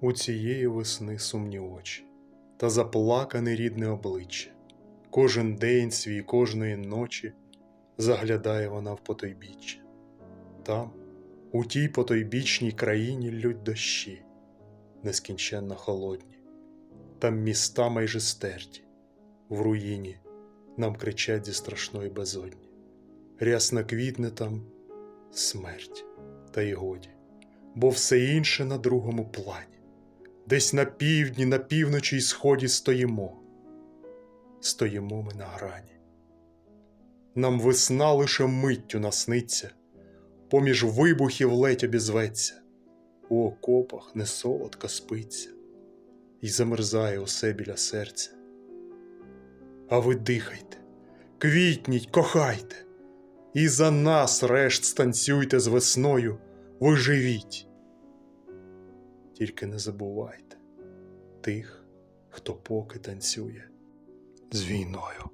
У цієї весни сумні очі та заплакане рідне обличчя. Кожен день свій кожної ночі заглядає вона в потойбіччя. Там, у тій потойбічній країні лють дощі, нескінченно холодні, там міста майже стерті, в руїні нам кричать зі страшної безодні. Рясно квітне там смерть, та й годі, бо все інше на другому плані. Десь на півдні, на півночі й сході стоїмо. Стоїмо ми на грані. Нам весна лише миттю насниться, поміж вибухів ледь обізветься, у окопах не солодко спиться, І замерзає усе біля серця. А ви дихайте, квітніть, кохайте, і за нас решт станцюйте з весною, ви живіть. Тільки не забувайте тих, хто поки танцює з війною.